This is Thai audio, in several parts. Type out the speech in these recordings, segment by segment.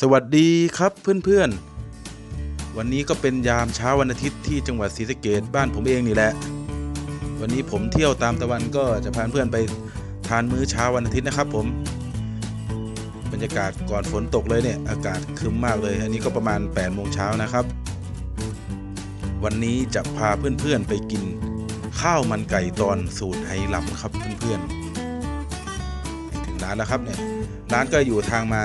สวัสดีครับเพื่อนๆ วันนี้ก็เป็นยามเช้าวันอาทิตย์ที่จังหวัดศรีสะเกดบ้านผมเองนี่แหละ วันนี้ผมเที่ยวตามตะวันก็จะพาเพื่อนไปทานมื้อเช้าวันอาทิตย์นะครับ ผม บรรยากาศก่อนฝนตกเลยเนี่ยอากาศคึมมากเลย อันนี้ก็ประมาณ8โมงเช้านะครับ วันนี้จะพาเพื่อนๆไปกินข้าวมันไก่ตอนสูตรไหหลำครับเพื่อนๆถึงร้านแล้วครับเนี่ยร้านก็อยู่ทางมา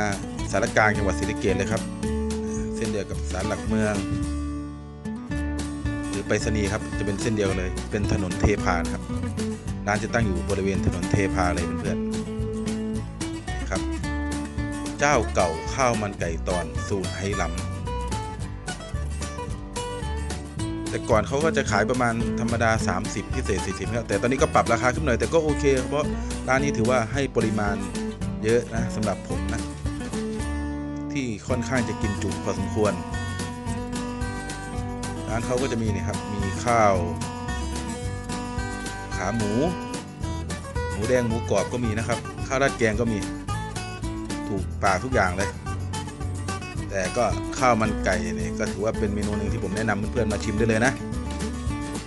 สารกลางจังหวัดศรีสะเกษเลยครับ เส้นเดียวกับสารหลักเมือง หรือไปรษณีย์ครับจะเป็นเส้นเดียวกันเลย เป็นถนนเทพานครับร้านจะตั้งอยู่บริเวณถนนเทพาเลยเพื่อนๆครับ เจ้าเก่าข้าวมันไก่ตอนสูตรไหหลำแต่ก่อนเขาก็จะขายประมาณธรรมดา 30 พิเศษ 40ครับแต่ตอนนี้ก็ปรับราคาขึ้นหน่อยแต่ก็โอเค เพราะร้านนี้ถือว่าให้ปริมาณเยอะนะสำหรับผมนะ ที่ค่อนข้างจะกินจุพอสมควร ร้านเขาก็จะมีนี่ครับ มีข้าว ขาหมู หมูแดงหมูกรอบก็มีนะครับ ข้าวราดแกงก็มี ถูกปากทุกอย่างเลย แต่ก็ข้าวมันไก่เนี่ยก็ถือว่าเป็นเมนูหนึ่งที่ผมแนะนำเพื่อนๆมาชิมได้เลยนะ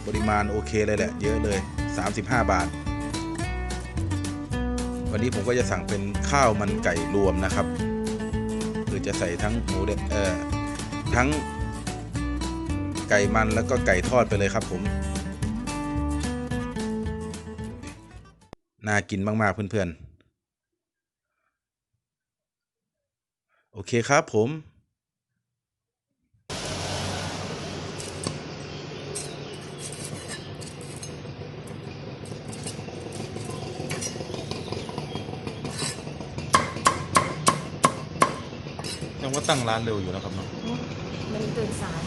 ปริมาณโอเคเลยแหละ เยอะเลย 35 บาทวันนี้ผมก็จะสั่งเป็นข้าวมันไก่รวมนะครับ จะใส่ทั้งหมูเด็ดเอ่อทั้งไก่มันแล้วก็ไก่ทอดไปเลยครับผมน่ากินมาก ๆ เพื่อน ๆ โอเคครับผม ยังว่าตั้งร้านเร็วอยู่นะครับเนาะมันตื่นสาย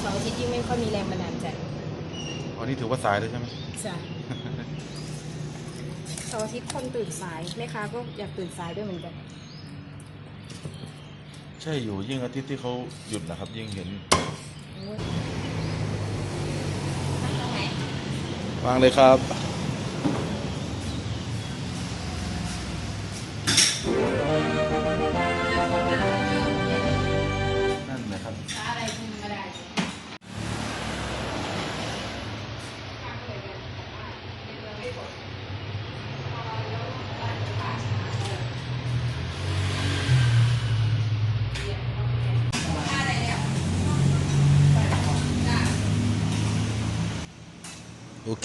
เสาร์อาทิตย์ยิ่งไม่ค่อยมีแรงบันดาลใจวันนี้ถือว่าสายแล้วใช่ไหมจ้ะเสาร์อาทิตย์คนตื่นสายแม่ค้าก็อยากตื่นสายด้วยเหมือนกันใช่อยู่ยิ่งอาทิตย์ที่เขาหยุดนะครับ ยิ่งเห็นโอ้ยวางเลยครับ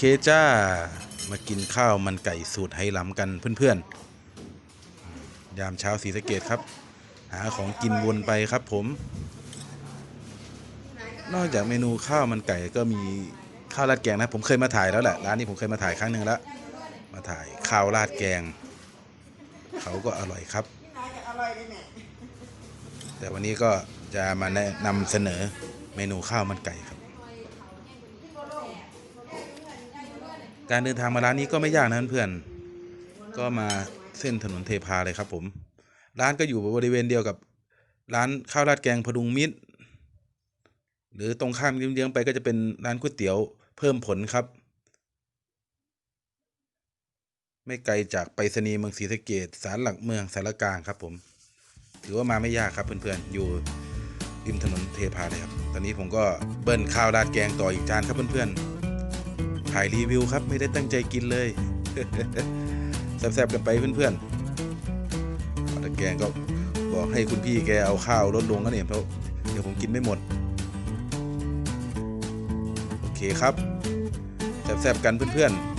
เคจ้า มากินข้าวมันไก่สูตรไหหลำกันเพื่อนๆ ยามเช้าสีสะเกตครับ หาของกินวนไปครับผม นอกจากเมนูข้าวมันไก่ก็มีข้าวราดแกงนะผมเคยมาถ่ายแล้วแหละร้านนี้ผมเคยมาถ่ายครั้งหนึ่งแล้ว มาถ่ายข้าวราดแกง เขาก็อร่อยครับ แต่วันนี้ก็จะมาแนะนำเสนอเมนูข้าวมันไก่ครับ การเดินทางมาร้านนี้ก็ไม่ยากนะเพื่อนก็มาเส้นถนนเทพาเลยครับผม ร้านก็อยู่บริเวณเดียวกับร้านข้าวราดแกงพดุงมิตร หรือตรงข้ามเยื้องๆไปก็จะเป็นร้านก๋วยเตี๋ยวเพิ่มผลครับ ไม่ไกลจากไปรษณีย์เมืองศรีสะเกดสารหลักเมืองสารกลางครับผม ถือว่ามาไม่ยากครับเพื่อนๆ อยู่ริมถนนเทพาเลยครับ ตอนนี้ผมก็เบิ้ลข้าวราดแกงต่ออีกจานครับเพื่อนๆ ถ่ายรีวิวครับ ไม่ได้ตั้งใจกินเลยแซ่บๆกันไปเพื่อนๆข้าวราดแกงก็บอกให้คุณพี่แกเอาข้าวลดลงก็เนี่ยเพราะเดี๋ยวผมกินไม่หมด โอเคครับแซ่บๆกันเพื่อนๆ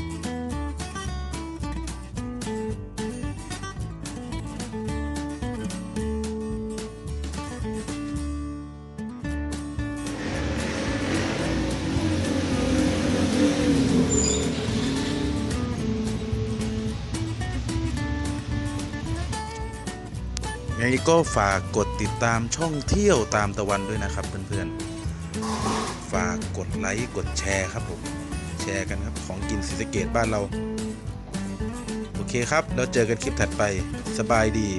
ยังไงก็ฝากกดติดตามช่องเที่ยวตามตะวันด้วยนะครับเพื่อนๆ ฝากกดไลค์กดแชร์ครับผมแชร์กันครับของกินศรีสะเกดบ้านเรา โอเคครับ แล้วเจอกันคลิปถัดไปสบายดี